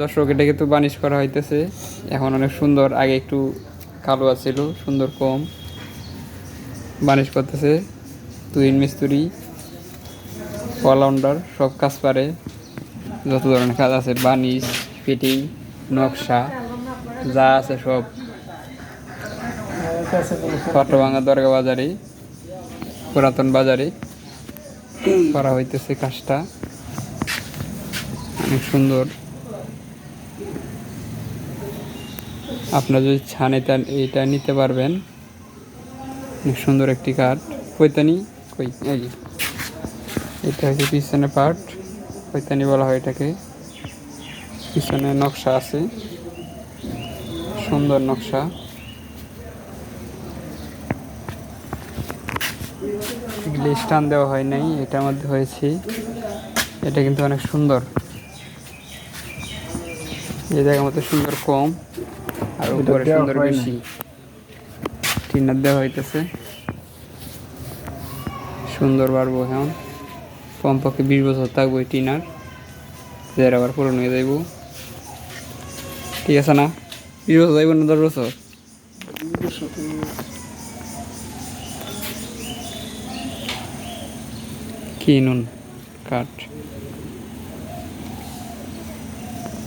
দর্শক, এটা কিন্তু বানিশ করা হইতেছে। এখন অনেক সুন্দর, আগে একটু কালো আছিল, সুন্দর কম। বানিশ করতেছে তুইন মিস্তুরি, অলরাউন্ডার, সব কাজ পারে। যত ধরনের কাজ আছে, বানিশ, ফিটিং, নকশা, যা আছে সব। পাট্রভাঙ্গা দরগা বাজারে, পুরাতন বাজারে করা হইতেছে কাজটা। অনেক সুন্দর। আপনারা যদি চান এটা এটা নিতে পারবেন। সুন্দর একটি কাঠ। কৈতানি, কই? এই যে। এটা হচ্ছে পিছনে পার্ট কৈতানি বলা হয় এটাকে। পিছনে নকশা আছে। সুন্দর নকশা। স্টান দেওয়া হয় নাই, এটার মধ্যে হয়েছে। এটা কিন্তু অনেক সুন্দর। এই জায়গার মধ্যে সুন্দর কম। আর উপরে সুন্দর বেশি টিনার দেওয়া হইতেছে। সুন্দর বাড়বো এখন। কমপক্ষে বিশ বছর থাকব এই টিনার যার আবার পুরনো হয়ে যাইব। ঠিক আছে না? বিশ বছর যাইব না দশ বছর? কি নুন? কাঠ।